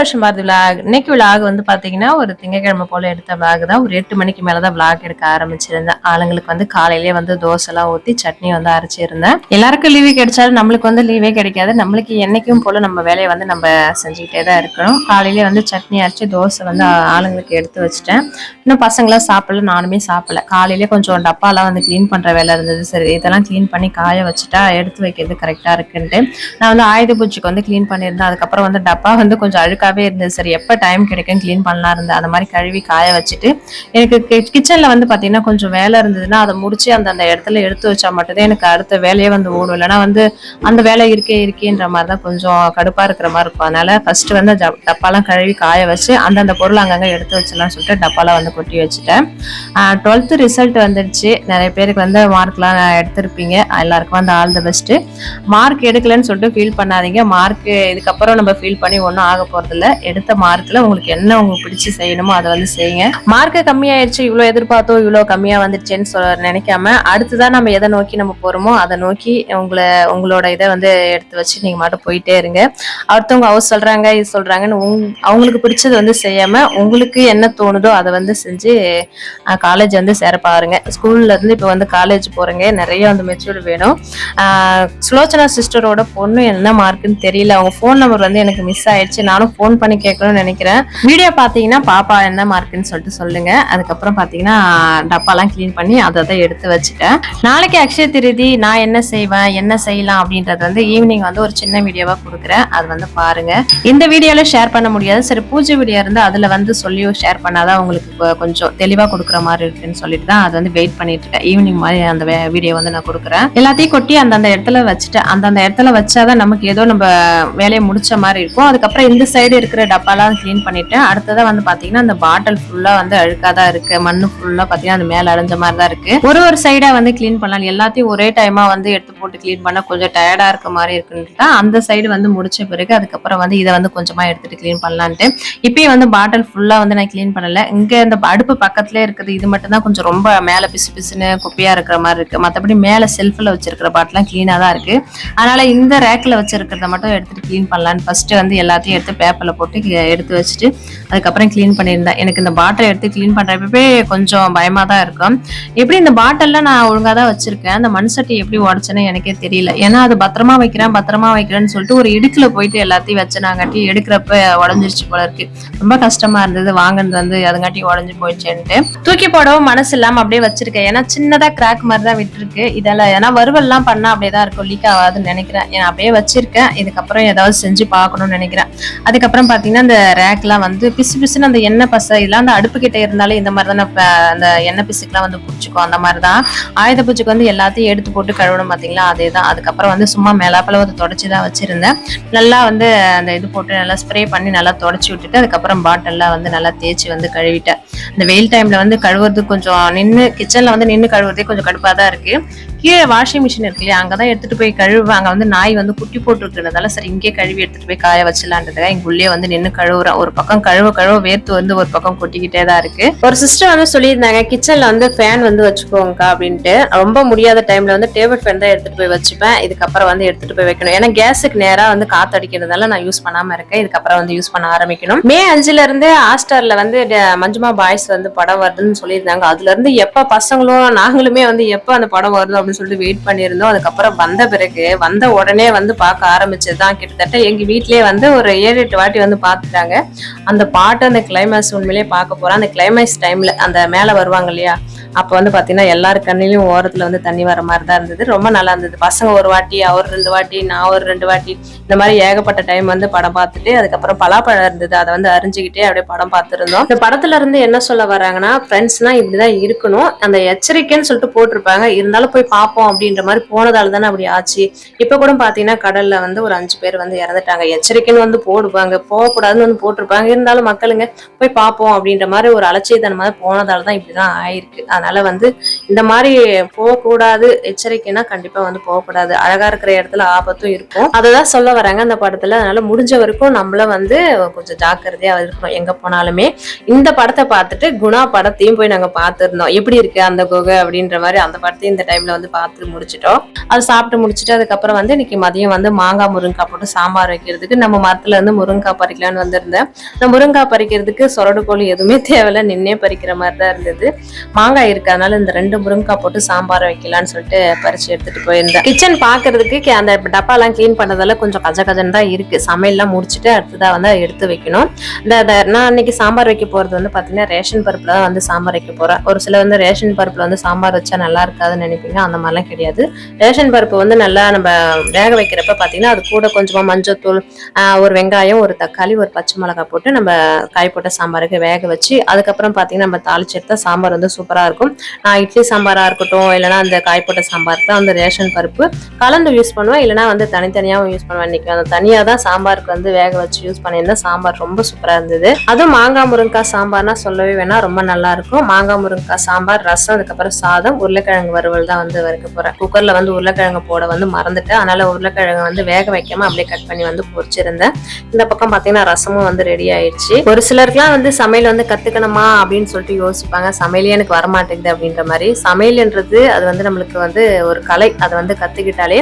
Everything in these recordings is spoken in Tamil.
வருஷம் பாரதி விளாக் இன்னைக்கு விளாக் வந்து பார்த்தீங்கன்னா ஒரு திங்கக்கிழமை போல எடுத்த விளாக் தான். ஒரு எட்டு மணிக்கு மேலே தான் விலாக் எடுக்க ஆரம்பிச்சிருந்தேன். ஆளுங்களுக்கு வந்து காலையிலேயே வந்து தோசை எல்லாம் சட்னி வந்து அரைச்சிருந்தேன். எல்லாருக்கும் லீவு கிடைச்சாலும் நம்மளுக்கு வந்து லீவே கிடைக்காது. நம்மளுக்கு என்னைக்கும் போல நம்ம வேலையை வந்து நம்ம செஞ்சுக்கிட்டே தான் இருக்கணும். காலையிலேயே வந்து சட்னி அரைச்சி தோசை வந்து ஆளுங்களுக்கு எடுத்து வச்சுட்டேன். இன்னும் பசங்களாம் சாப்பிடல நானுமே சாப்பிடல. காலையிலேயே கொஞ்சம் டப்பாலாம் வந்து க்ளீன் பண்ணுற வேலை இருந்தது. சரி இதெல்லாம் க்ளீன் பண்ணி காய வச்சுட்டா எடுத்து வைக்கிறது கரெக்டாக இருக்குன்ட்டு. நான் வந்து ஆயுத பூஜைக்கு வந்து க்ளீன் பண்ணியிருந்தேன். அதுக்கப்புறம் வந்து டப்பா வந்து கொஞ்சம் அழுக்காக அழுக்காவே இருந்தது. சரி எப்போ டைம் கிடைக்கும் க்ளீன் பண்ணலாம் இருந்தது அந்த மாதிரி கழுவி காய வச்சுட்டு எனக்கு கிச்சனில் வந்து பார்த்தீங்கன்னா கொஞ்சம் வேலை இருந்ததுன்னா அதை முடிச்சு அந்த அந்த இடத்துல எடுத்து வச்சா மட்டும்தான் எனக்கு அடுத்த வேலையே வந்து ஓடும். இல்லைன்னா வந்து அந்த வேலை இருக்கே இருக்கேன்ற மாதிரி தான் கொஞ்சம் கடுப்பாக இருக்கிற மாதிரி இருக்கும். அதனால ஃபஸ்ட்டு வந்து டப்பாலாம் கழுவி காய வச்சு அந்தந்த பொருள் அங்கங்கே எடுத்து வச்சிடலாம்னு சொல்லிட்டு டப்பாலாம் வந்து கொட்டி வச்சுட்டேன். டுவெல்த்து ரிசல்ட் வந்துடுச்சு. நிறைய பேருக்கு வந்து மார்க்லாம் எடுத்திருப்பீங்க. எல்லாருக்கும் வந்து ஆல் த பெஸ்ட்டு மார்க் எடுக்கலன்னு சொல்லிட்டு ஃபீல் பண்ணாதீங்க. மார்க் இதுக்கப்புறம் நம்ம ஃபீல் பண்ணி ஒன்றும் ஆக போறதில்ல எடுத்த மார்க்ல உங்களுக்கு என்ன உங்களுக்கு பிடிச்சி செய்யணுமோ அதை வந்து செய்யுங்க. மார்க் கம்மியாயிடுச்சு இவ்வளோ எதிர்பார்த்தோம் இவ்வளோ கம்மியா வந்துடுச்சேன்னு சொல்ல நினைக்காம அடுத்ததான் நம்ம எதை நோக்கி நம்ம போறோமோ அதை நோக்கி உங்களை உங்களோட இதை வந்து எடுத்து வச்சு நீங்க மட்டும் போயிட்டே இருங்க. அடுத்தவங்க அவர் சொல்றாங்க இது சொல்றாங்கன்னு உங்- அவங்களுக்கு பிடிச்சது வந்து செய்யாம உங்களுக்கு என்ன தோணுதோ அதை வந்து செஞ்சு காலேஜ் வந்து சேர பாருங்க. ஸ்கூல்ல இருந்து இப்போ வந்து காலேஜ் போறீங்க. நிறைய வந்து மெச்சூர் வேணும். சுலோச்சனா சிஸ்டரோட பொண்ணு என்ன மார்க்குன்னு தெரியல. அவங்க ஃபோன் நம்பர் வந்து எனக்கு மிஸ் ஆயிடுச்சு நானும் ஃபோன் பண்ணி கேட்கணும்னு நினைக்கிறேன். வீடியோ பார்த்தீங்கன்னா பாப்பா என்ன மார்க்குன்னு சொல்லிட்டு சொல்லுங்க. அதுக்கப்புறம் பார்த்தீங்கன்னா டப்பாலாம் க்ளீன் பண்ணி அதை தான் எடுத்து வச்சுட்டேன். நாளைக்கு அக்ஷய திருதி நான் என்ன செய்வேன் என்ன செய்யலாம் அப்படின்றது வந்து ஈவினிங் வந்து ஒரு சின்ன வீடியோவா கொடுக்குறேன். அது வந்து பாருங்க. இந்த வீடியோல ஷேர் பண்ண முடியாது. சரி பூஜை வீடியோ இருந்து அதுல வந்து சொல்லியும் ஷேர் பண்ணாதான் உங்களுக்கு கொஞ்சம் தெளிவா கொடுக்குற மாதிரி இருக்குன்னு சொல்லிட்டு தான் அது வந்து வெயிட் பண்ணிட்டு இருக்கேன். ஈவினிங் மாதிரி அந்த வீடியோ வந்து நான் கொடுக்குறேன். எல்லாத்தையும் கொட்டி அந்தந்த இடத்துல வச்சுட்டேன் அந்தந்த இடத்துல வச்சாதான் நமக்கு ஏதோ நம்ம வேலையை முடிச்ச மாதிரி இருக்கும். அதுக்கப்புறம் இந்த சைடு இருக்கிற டப்பாலாம் க்ளீன் பண்ணிட்டேன் அடுத்ததாக வந்து பாத்தீங்கன்னா அந்த பாட்டில் ஃபுல்லா வந்து அழுக்காக தான் இருக்கு. மண்ணு ஃபுல்லா பாத்தீங்கன்னா அது மேல அடைஞ்ச மாதிரி தான் இருக்கு. ஒரு ஒரு சைடா வந்து க்ளீன் பண்ணலாம். எல்லாத்தையும் ஒரே டைமா வந்து எடுத்து போட்டு க்ளீன் பண்ண கொஞ்சம் டயர்டா இருக்க மாதிரி இருக்குன்ட்டு அந்த சைடு வந்து முடிச்ச பிறகு அதுக்கப்புறம் வந்து இதை வந்து கொஞ்சமா எடுத்துட்டு க்ளீன் பண்ணலான்ட்டு. இப்பயும் வந்து பாட்டில் ஃபுல்லா வந்து நான் க்ளீன் பண்ணல. இங்க இந்த அடுப்பு பக்கத்துலேயே இருக்குது. இது மட்டும் தான் கொஞ்சம் ரொம்ப மேல பிசு பிசுன்னு குப்பையா இருக்கிற மாதிரி இருக்கு. மத்தபடி மேல செல்ஃபில் வச்சிருக்கிற பாட்டிலாம் க்ளீனா தான் இருக்கு. அதனால இந்த ரேக்ல வச்சிருக்கிறத மட்டும் எடுத்துட்டு க்ளீன் பண்ணலான்னு ஃபர்ஸ்ட் வந்து எல்லாத்தையும் எடுத்து பேப்பர்ல போட்டு எடுத்து வச்சுட்டு அதுக்கப்புறம் க்ளீன் பண்ணியிருந்தேன். எனக்கு இந்த பாட்டில் எடுத்து க்ளீன் பண்ணுறப்பவே கொஞ்சம் பயமா தான் இருக்கும். எப்படி இந்த பாட்டில்லாம் நான் ஒழுங்கா தான் வச்சிருக்கேன்? அந்த மண் சட்டி எப்படி உடச்சேன்னு எனக்கே தெரியல. ஏன்னா அது பத்திரமா வைக்கிறேன் பத்திரமா வைக்கிறேன்னு சொல்லிட்டு ஒரு இடுக்கில் போயிட்டு எல்லாத்தையும் வச்சனாங்காட்டி எடுக்கிறப்ப உடஞ்சிருச்சு போல இருக்கு. ரொம்ப கஷ்டமா இருந்தது வாங்கினது வந்து அதுங்காட்டி உடஞ்சி போயிடுச்சேன்ட்டு. தூக்கி போடவும் மனசு இல்லாம அப்படியே வச்சிருக்கேன். ஏன்னா சின்னதா கிராக் மாதிரி தான் விட்டுருக்கு. இதெல்லாம் ஏன்னா வறுவல்லாம் பண்ணா அப்படியே தான் இருக்கும் லீக் ஆகாதுன்னு நினைக்கிறேன். ஏன்னா அப்படியே வச்சிருக்கேன். இதுக்கப்புறம் ஏதாவது செஞ்சு பார்க்கணும்னு நினைக்கிறேன். அதுக்கப்புறம் அப்புறம் பார்த்தீங்கன்னா அந்த ரேக்லாம் வந்து பிசு பிசுன்னு அந்த எண்ணெய் பசை இதெல்லாம் அந்த அடுப்பு கிட்ட இருந்தாலே இந்த மாதிரி தானே அந்த எண்ணெய் பிசுக்கெலாம் வந்து பிடிச்சிக்கும். அந்த மாதிரி தான் ஆயுத பூஜைக்கு வந்து எல்லாத்தையும் எடுத்து போட்டு கழுவணும் பார்த்தீங்களா அதே தான். அதுக்கப்புறம் வந்து சும்மா மேலாப்பல வந்து தொடச்சி தான் வச்சிருந்தேன். நல்லா வந்து அந்த இது போட்டு நல்லா ஸ்ப்ரே பண்ணி நல்லா தொடச்சி விட்டுட்டு அதுக்கப்புறம் பாட்டில்லாம் வந்து நல்லா தேய்ச்சி வந்து கழுவிட்டேன். இந்த வெயில் டைமில் வந்து கழுவுறது கொஞ்சம் நின்று கிச்சனில் வந்து நின்று கழுவுறதே கொஞ்சம் கடுப்பாக தான் இருக்குது கீழே வாஷிங் மிஷின் இருக்கு இல்லையா? அங்கதான் எடுத்துகிட்டு போய் கழுவுவேன் அங்கே வந்து நாய் வந்து குட்டி போட்டுருக்கிறதால சரி இங்கே கழுவி எடுத்துகிட்டு போய் காய வச்சிடலான்றதுக்காக எங்கள் உள்ளே வந்து நின்று கழுவுறேன் ஒரு பக்கம் கழுவ கழுவ வேர்த்து வந்து ஒரு பக்கம் கொட்டிக்கிட்டே தான் இருக்கு. ஒரு சிஸ்டர் வந்து சொல்லியிருந்தாங்க கிச்சன்ல வந்து ஃபேன் வந்து வச்சுக்கோங்கக்கா அப்படின்ட்டு. ரொம்ப முடியாத டைம்ல வந்து டேபிள் ஃபேன் தான் எடுத்துட்டு போய் வச்சுப்பேன். இதுக்கப்புறம் வந்து எடுத்துட்டு போய் வைக்கணும். ஏன்னா கேஸுக்கு நேரா வந்து காத்து அடிக்கிறதால நான் யூஸ் பண்ணாம இருக்கேன். இதுக்கப்புறம் வந்து யூஸ் பண்ண ஆரம்பிக்கணும். மே அஞ்சுல இருந்து ஹாஸ்டர்ல வந்து மஞ்சுமா பாய்ஸ் வந்து படம் வருதுன்னு சொல்லியிருந்தாங்க. அதுல இருந்து எப்ப பசங்களும் நாங்களுமே வந்து எப்ப அந்த படம் வருது அப்படின்னு சொல்லிட்டு வெயிட் பண்ணியிருந்தோம். அதுக்கப்புறம் வந்த பிறகு வந்த உடனே வந்து பார்க்க ஆரம்பிச்சதுதான். கிட்டத்தட்ட எங்க வீட்லயே வந்து ஒரு ஏழு எட்டு வாட்டி வந்து பார்த்துட்டாங்க. அந்த பாட்டு அந்த கிளைமேக்ஸ் உண்மையிலேயே பார்க்க போகிறேன் அந்த கிளைமேக்ஸ் டைமில் அந்த மேல வருவாங்க இல்லையா? அப்ப வந்து பாத்தீங்கன்னா எல்லார் கண்ணிலையும் ஓரத்துல வந்து தண்ணி வர மாதிரி தான் இருந்தது. ரொம்ப நல்லா இருந்தது. பசங்க ஒரு வாட்டி அவர் ரெண்டு வாட்டி நான் ஒரு ரெண்டு வாட்டி இந்த மாதிரி ஏகப்பட்ட டைம் வந்து படம் பார்த்துட்டு அதுக்கப்புறம் பலாப்பழம் இருந்தது. அதை வந்து அரிஞ்சுக்கிட்டே அப்படியே படம் பார்த்துருந்தோம். இந்த படத்துல இருந்து என்ன சொல்ல வராங்கன்னா ஃப்ரெண்ட்ஸ்னா இப்படிதான் இருக்கணும். அந்த எச்சரிக்கைன்னு சொல்லிட்டு போட்டிருப்பாங்க. இருந்தாலும் போய் பார்ப்போம் அப்படின்ற மாதிரி போனதால தானே அப்படி ஆச்சு. இப்ப கூட பாத்தீங்கன்னா கடல்ல வந்து ஒரு அஞ்சு பேர் வந்து இறந்துட்டாங்க. எச்சரிக்கைன்னு வந்து போடுவாங்க. போகக்கூடாதுன்னு வந்து போட்டிருப்பாங்க. இருந்தாலும் மக்களுங்க போய் பார்ப்போம் அப்படின்ற மாதிரி ஒரு அலட்சியத்தனமாக போனதால தான் இப்படிதான் ஆயிருக்கு. அதனால வந்து இந்த மாதிரி போகக்கூடாது எச்சரிக்கைனா கண்டிப்பா வந்து போகக்கூடாது. அழகா இருக்கிற இடத்துல ஆபத்தும் இருக்கும். அதை தான் சொல்ல வராங்க அந்த படத்துல. அதனால முடிஞ்ச வரைக்கும் நம்மள வந்து கொஞ்சம் ஜாக்கிரதையா இருக்கணும். எங்க போனாலுமே இந்த படத்தை பார்த்துட்டு குணா படத்தையும் போய் நாங்க பார்த்துருந்தோம். எப்படி இருக்கு அந்த குகை அப்படின்ற மாதிரி அந்த படத்தையும் இந்த டைம்ல வந்து பார்த்து முடிச்சிட்டோம். அது சாப்பிட்டு முடிச்சிட்டு அதுக்கப்புறம் வந்து இன்னைக்கு மதியம் வந்து மாங்காய் முருங்கக்காய் போட்டு சாம்பார் வைக்கிறதுக்கு நம்ம மரத்துல இருந்து முருங்கை முருங்கைக்காய் பறிக்கலான்னு வந்திருந்தேன். இந்த முருங்கைக்காய் பறிக்கிறதுக்கு சொரடு கோழி எதுவுமே தேவையில்ல. நின்னே பறிக்கிற மாதிரி தான் இருந்தது. மாங்காய் இருக்கிறதுனால இந்த ரெண்டு முருங்கைக்காய் போட்டு சாம்பார் வைக்கலாம்னு சொல்லிட்டு பறிச்சு எடுத்துட்டு போயிருந்தேன். கிச்சன் பாக்குறதுக்கு அந்த டப்பாலாம் க்ளீன் பண்ணதால கொஞ்சம் கஜ கஜன் தான் இருக்கு. சமையல்லாம் முடிச்சுட்டு அடுத்ததாக வந்து எடுத்து வைக்கணும். இந்த நான் அன்னைக்கு சாம்பார் வைக்க போறது வந்து பாத்தீங்கன்னா ரேஷன் பருப்புல தான் வந்து சாம்பார் வைக்க போறேன். ஒரு சில வந்து ரேஷன் பருப்புல வந்து சாம்பார் வச்சா நல்லா இருக்காதுன்னு நினைப்பீங்க. அந்த மாதிரிலாம் கிடையாது. ரேஷன் பருப்பு வந்து நல்லா நம்ம வேக வைக்கிறப்ப பாத்தீங்கன்னா அது கூட கொஞ்சமா மஞ்சத்தூள் தூள் ஒரு வெங்காயம் ஒரு தக்காளி ஒரு பச்சை மிளகாய் போட்டு நம்ம காய் போட்ட சாம்பாருக்கு வேக வச்சு அதுக்கப்புறம் பார்த்தீங்கன்னா நம்ம தாளிச்சு சாம்பார் வந்து சூப்பராக இருக்கும். நான் இட்லி சாம்பாராக இருக்கட்டும் இல்லைன்னா அந்த காய் போட்ட சாம்பார் தான் அந்த ரேஷன் பருப்பு கலந்து யூஸ் பண்ணுவேன். இல்லைன்னா வந்து தனித்தனியாகவும் யூஸ் பண்ணுவேன். இன்னைக்கு அந்த தனியாக தான் சாம்பாருக்கு வந்து வேக வச்சு யூஸ் பண்ணியிருந்தேன். சாம்பார் ரொம்ப சூப்பராக இருந்தது. அதுவும் மாங்காய் முருங்கைக்காய் சாம்பார்னா சொல்லவே வேணாம். ரொம்ப நல்லா இருக்கும். மாங்காய் முருங்கைக்காய் சாம்பார் ரசம் அதுக்கப்புறம் சாதம் உருளைக்கிழங்கு வறுவல் தான் வந்து வறுக்க போகிறேன் குக்கரில் வந்து உருளைக்கிழங்கு போட வந்து மறந்துட்டேன். அதனால உருளைக்கிழங்கு வந்து வேக வைக்காமல் அப்படியே கட் பண்ணி வந்து பொரிச்சிருந்தேன். இந்த பக்கம் பாத்தீங்கன்னா ரசமும் வந்து ரெடி ஆயிடுச்சு. ஒரு சிலருக்குலாம் வந்து சமையல் வந்து கத்துக்கணுமா அப்படின்னு சொல்லிட்டு யோசிப்பாங்க. சமையலே எனக்கு வரமாட்டேங்குது அப்படின்ற மாதிரி. சமையல்ன்றது அது வந்து நம்மளுக்கு வந்து ஒரு கலை. அதை வந்து கத்துக்கிட்டாலே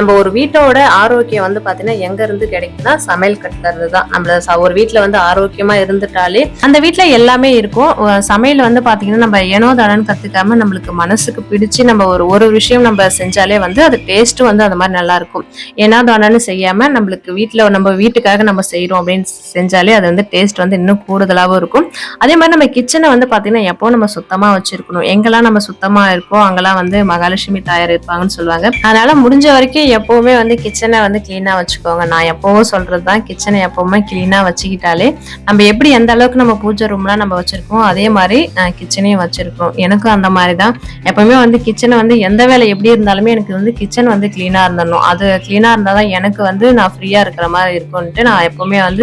நம்ம ஒரு வீட்டோட ஆரோக்கியம் வந்து பாத்தீங்கன்னா எங்க இருந்து கிடைக்குன்னா சமையல் கட்டுறது தான் நம்மள ஒரு வீட்டில் வந்து ஆரோக்கியமா இருந்துட்டாலே அந்த வீட்டில் எல்லாமே இருக்கும். சமையல் வந்து பாத்தீங்கன்னா நம்ம ஏனோ தானன்னு கத்துக்காம நம்மளுக்கு மனசுக்கு பிடிச்சு நம்ம ஒரு ஒரு விஷயம் நம்ம செஞ்சாலே வந்து அது டேஸ்ட்டும் வந்து அந்த மாதிரி நல்லா இருக்கும். ஏனோ தானன்னு செய்யாம நம்மளுக்கு வீட்டில் நம்ம வீட்டுக்காக நம்ம செய்கிறோம் அப்படின்னு செஞ்சாலே அது வந்து டேஸ்ட் வந்து இன்னும் கூடுதலாகவும் இருக்கும். அதே மாதிரி நம்ம கிச்சனை வந்து பார்த்திங்கன்னா எப்போ நம்ம சுத்தமாக வச்சுருக்கணும். எங்கெல்லாம் நம்ம சுத்தமாக இருக்கோ அங்கெல்லாம் வந்து மகாலட்சுமி தாயார் இருப்பாங்கன்னு சொல்லுவாங்க. அதனால் முடிஞ்ச வரைக்கும் எப்போவுமே வந்து கிச்சனை வந்து க்ளீனாக வச்சுக்கோங்க. நான் எப்போவும் சொல்கிறது தான் கிச்சனை எப்போவுமே க்ளீனாக வச்சுக்கிட்டாலே நம்ம எப்படி எந்த அளவுக்கு நம்ம பூஜை ரூம்லாம் நம்ம வச்சுருக்கோம் அதே மாதிரி கிச்சனையும் வச்சுருக்கோம். எனக்கும் அந்த மாதிரி தான் எப்போவுமே வந்து கிச்சனை வந்து எந்த வேலை எப்படி இருந்தாலுமே எனக்கு வந்து கிச்சன் வந்து க்ளீனாக இருந்தணும் அது க்ளீனாக இருந்தால் தான் எனக்கு வந்து நான் ஃப்ரீயாக இருக்கிற மாதிரி இருக்கும்ன்ட்டு நான் எப்போ எப்பவுமே வந்து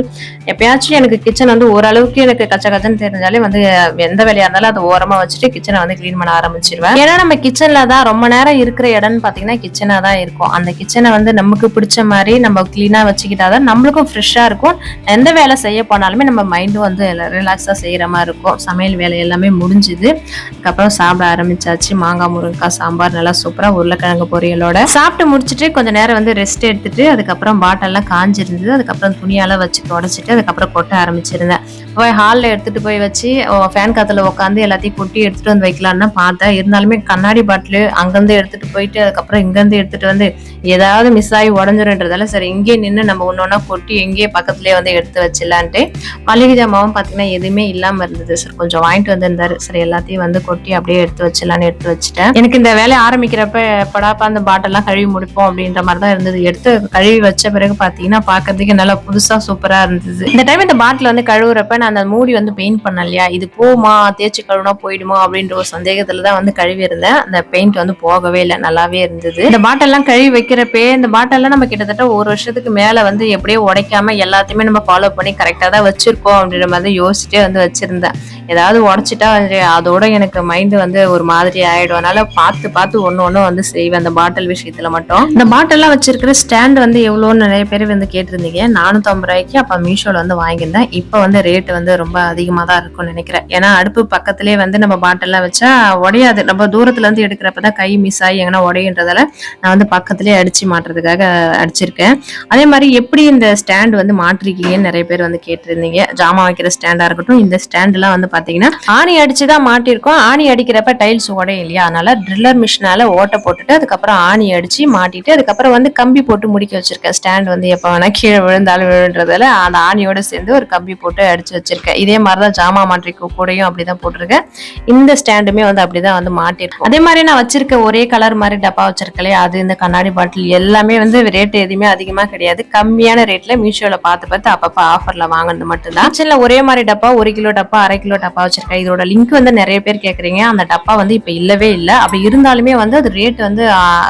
எப்பயாச்சும் எனக்கு கிச்சன் வந்து ஓரளவுக்கு எனக்கு கச்ச கச்சன்னு தெரிஞ்சாலே வந்து எந்த வேலையா இருந்தாலும் அதை ஓரமா வச்சுட்டு கிச்சனை வந்து க்ளீன் பண்ண ஆரம்பிச்சிருவேன். ஏன்னா நம்ம கிச்சன்ல தான் ரொம்ப நேரம் இருக்கிற இடம்னு பாத்தீங்கன்னா கிச்சனா தான் இருக்கும். அந்த கிச்சனை வந்து நமக்கு பிடிச்ச மாதிரி நம்ம கிளீனா வச்சுக்கிட்டாதான் நம்மளுக்கும் ஃப்ரெஷ்ஷா இருக்கும். எந்த வேலை செய்ய போனாலுமே நம்ம மைண்டும் வந்து ரிலாக்ஸா செய்யற மாதிரி இருக்கும். சமையல் வேலை எல்லாமே முடிஞ்சுது. அதுக்கப்புறம் சாப்பிட ஆரம்பிச்சாச்சு. மாங்காய் முருங்கைக்காய் சாம்பார் நல்லா சூப்பரா உருளைக்கிழங்கு பொரியலோட. சாப்பிட்டு முடிச்சுட்டு கொஞ்ச நேரம் வந்து ரெஸ்ட் எடுத்துட்டு அதுக்கப்புறம் பாட்டெல்லாம் காஞ்சிருந்தது. அதுக்கப்புறம் துணியால் வச்சு தொடச்சிட்டு அதுக்கப்புறம் கொட்ட ஆரம்பிச்சிருந்தேன். போய் ஹாலில் எடுத்துட்டு போய் வச்சு ஃபேன் காற்றுல உட்காந்து எல்லாத்தையும் கொட்டி எடுத்துட்டு வந்து வைக்கலான்னு பார்த்தேன். இருந்தாலுமே கண்ணாடி பாட்டில் அங்கேருந்து எடுத்துட்டு போயிட்டு அதுக்கப்புறம் இங்கேருந்து எடுத்துட்டு வந்து ஏதாவது மிஸ் ஆகி உடஞ்சிருன்றதால சரி இங்கேயே நின்று நம்ம ஒன்று ஒன்றா கொட்டி எங்கேயே பக்கத்துலேயே வந்து எடுத்து வச்சிடலான்ட்டு மளிகை ஜாமாவும் பார்த்தீங்கன்னா எதுவுமே இல்லாமல் இருந்தது. சார் கொஞ்சம் வாங்கிட்டு வந்திருந்தாரு. சரி எல்லாத்தையும் வந்து கொட்டி அப்படியே எடுத்து வச்சிடலான்னு எடுத்து வச்சுட்டேன். எனக்கு இந்த வேலையை ஆரம்பிக்கிறப்ப படாப்பா அந்த பாட்டெல்லாம் கழுவி முடிப்போம் அப்படின்ற மாதிரி தான் இருந்தது. எடுத்து கழுவி வச்ச பிறகு பார்த்தீங்கன்னா பார்க்கறதுக்கு நல்லா புதுசாக சூப்பராக இருந்தது. இந்த டைம் இந்த பாட்டில் வந்து கழுவுறப்ப நான் அந்த மூடி வந்து பெயிண்ட் பண்ண இல்லையா இது போமா தேய்ச்சி கழுவுனா போயிடுமா? அப்படின்ற ஒரு சந்தேகத்துல தான் வந்து கழுவி இருந்தேன். அந்த பெயிண்ட் வந்து போகவே இல்லை. நல்லாவே இருந்தது. இந்த பாட்டெல்லாம் கழுவி வைக்கிறப்பே இந்த பாட்டெல்லாம் நம்ம கிட்டத்தட்ட ஒரு வருஷத்துக்கு மேல வந்து எப்படியோ உடைக்காம எல்லாத்தையுமே நம்ம ஃபாலோ பண்ணி கரெக்டாக தான் வச்சிருக்கோம் அப்படின்ற மாதிரி யோசிச்சுட்டே வந்து வச்சிருந்தேன். ஏதாவது உடச்சிட்டா வந்து அதோட எனக்கு மைண்ட் வந்து ஒரு மாதிரி ஆயிடும். அதனால பார்த்து பார்த்து ஒன்று ஒன்று வந்து செய்வேன். அந்த பாட்டில் விஷயத்துல மட்டும். இந்த பாட்டிலாம் வச்சிருக்கிற ஸ்டாண்ட் வந்து எவ்வளோன்னு நிறைய பேர் வந்து கேட்டிருந்தீங்க. நானூற்றம்பது ரூபாய்க்கு அப்போ மீஷோவில் வந்து வாங்கியிருந்தேன். இப்போ வந்து ரேட்டு வந்து ரொம்ப அதிகமாக தான் இருக்கும்னு நினைக்கிறேன். ஏன்னா அடுப்பு பக்கத்துலேயே வந்து நம்ம பாட்டிலாம் வச்சா உடையாது. நம்ம தூரத்துலேருந்து எடுக்கிறப்ப தான் கை மிஸ் ஆகி எங்கன்னா உடையன்றதால நான் வந்து பக்கத்துலேயே அடிச்சு மாட்டுறதுக்காக அடிச்சிருக்கேன். அதே மாதிரி எப்படி இந்த ஸ்டாண்ட் வந்து மாட்டிருக்கீங்கன்னு நிறைய பேர் வந்து கேட்டிருந்தீங்க. ஜாமான் வைக்கிற ஸ்டாண்டாக இருக்கட்டும் இந்த ஸ்டாண்ட்லாம் வந்து பாத்தீங்கன்னா ஆணி அடிச்சு தான் மாட்டியிருக்கோம் ஆணி அடிக்கிறப்ப டைல்ஸ் உடையும் இல்லையா? அதனால ட்ரில்லர் மிஷினால ஓட்டை போட்டுட்டு அதுக்கப்புறம் ஆணி அடிச்சு மாட்டிட்டு அதுக்கப்புறம் வந்து கம்பி போட்டு முடிக்க வச்சிருக்கேன். ஸ்டாண்ட் வந்து எப்போ வேணா கீழே விழுந்தாலும் விழுன்றதால அந்த ஆணியோட சேர்ந்து ஒரு கம்பி போட்டு அடிச்சு வச்சிருக்கேன். இதே மாதிரிதான் ஜாமா மாற்றிக்கு கூடயும் அப்படிதான் போட்டிருக்கேன். இந்த ஸ்டாண்டுமே வந்து அப்படிதான் வந்து மாட்டிருக்கும். அதே மாதிரி நான் வச்சிருக்க ஒரே கலர் மாதிரி டப்பா வச்சிருக்கலையே அது இந்த கண்ணாடி பாட்டில் எல்லாமே வந்து ரேட் எதுவுமே அதிகமா கிடையாது. கம்மியான ரேட்ல மீஷோல பார்த்து பார்த்து அப்பப்ப ஆஃபர்ல வாங்கினது மட்டும்தான். சின்ன ஒரே மாதிரி டப்பா ஒரு கிலோ டப்பா அரை கிலோ டப்பா டப்பா வச்சிருக்கேன். இதோட லிங்க் வந்து நிறைய பேர் கேட்குறீங்க அந்த டப்பா வந்து இப்போ இல்லவே இல்லை. அப்படி இருந்தாலுமே வந்து அது ரேட் வந்து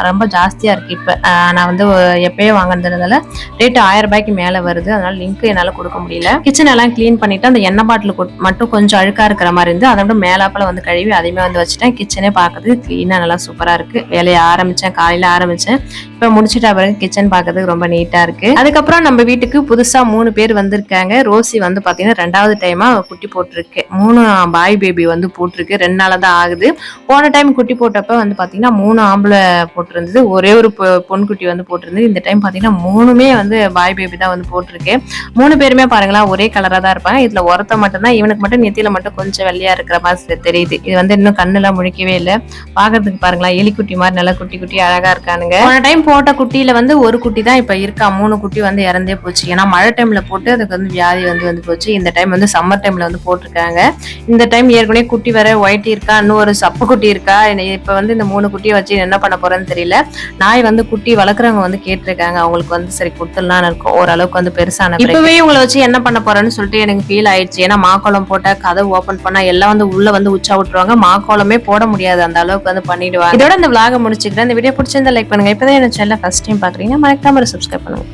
ரொம்ப ஜாஸ்தியாக இருக்கு இப்போ. நான் வந்து எப்பயோ வாங்கினதுனால ரேட்டு ஆயிரம் ரூபாய்க்கு மேலே வருது. அதனால லிங்க் என்னால் கொடுக்க முடியல. கிச்சன் எல்லாம் க்ளீன் பண்ணிட்டு அந்த எண்ணெய் பாட்டில் மட்டும் கொஞ்சம் அழுக்காக இருக்கிற மாதிரி இருந்து அதை விட மேலாப்பில் வந்து கழுவி அதையுமே வந்து வச்சுட்டேன். கிச்சனே பார்க்கறதுக்கு க்ளீனாக நல்லா சூப்பராக இருக்கு. வேலையை ஆரம்பித்தேன் காலையில் ஆரம்பித்தேன் இப்போ முடிச்சுட்டா பிறகு கிச்சன் பார்க்கறதுக்கு ரொம்ப நீட்டாக இருக்கு. அதுக்கப்புறம் நம்ம வீட்டுக்கு புதுசாக மூணு பேர் வந்திருக்காங்க. ரோசி வந்து பார்த்தீங்கன்னா ரெண்டாவது டைமாக குட்டி போட்டிருக்கு. மூணு மூணு பாய் பேபி வந்து போட்டிருக்கு ரெண்டு நாளாக தான் ஆகுது. போன டைம் குட்டி போட்டப்ப வந்து பார்த்தீங்கன்னா மூணு ஆம்பளை போட்டிருந்தது. ஒரே ஒரு பொ- பொன் குட்டி வந்து போட்டிருந்தது. இந்த டைம் பார்த்தீங்கன்னா மூணுமே வந்து பாய் பேபி தான் வந்து போட்டிருக்கு. மூணு பேருமே பாருங்களேன் ஒரே கலராக தான் இருப்பாங்க. இதில் ஒருத்த மட்டும்தான் இவனுக்கு மட்டும் நெத்தியில் மட்டும் கொஞ்சம் வெள்ளையா இருக்கிற மாதிரி தெரியுது. இது வந்து இன்னும் கண்ணுலாம் முழிக்கவே இல்லை. பார்க்கறதுக்கு பாருங்களா எலிக்குட்டி மாதிரி நல்லா குட்டி குட்டி அழகா இருக்கானுங்க. போன டைம் போட்ட குட்டியில வந்து ஒரு குட்டி தான் இப்போ இருக்கா. மூணு குட்டி வந்து இறந்தே போச்சு. ஏன்னா மழை டைம்ல போட்டு அதுக்கு வந்து வியாதி வந்து வந்து போச்சு. இந்த டைம் வந்து சம்மர் டைம்ல வந்து போட்டிருக்காங்க. இந்த டைம் ஏற்கனவே குட்டி வேற ஒயிட் இருக்கா? இன்னும் ஒரு சப்பு குட்டி இருக்கா? இப்ப வந்து இந்த மூணு குட்டியை வச்சு என்ன பண்ண போறேன்னு தெரியல. நாய் வந்து குட்டி வளர்க்குறவங்க வந்து கேட்டிருக்காங்க. அவங்களுக்கு வந்து சரி கொடுத்துடலாம்னு இருக்கும். ஓரளவுக்கு வந்து பெருசான இப்பவே இவங்களை வச்சு என்ன பண்ண போறேன்னு சொல்லிட்டு எனக்கு ஃபீல் ஆயிடுச்சு. ஏன்னா மாக்கோளம் போட்டா கதை ஓபன் பண்ணா எல்லாம் வந்து உள்ள வந்து உச்சா விட்டுருவாங்க. மாக்கோளமே போட முடியாது. அந்த அளவுக்கு வந்து பண்ணிடுவாங்க. இதோட இந்த விளாக முடிச்சுக்கிறேன். இந்த வீடியோ பிடிச்சிருந்தா லைக் பண்ணுங்க. இப்பதான் என்ன சேனல் ஃபர்ஸ்ட் டைம் பாக்குறீங்க மறக்காம சப்ஸ்கிரைப் பண்ணுங்க.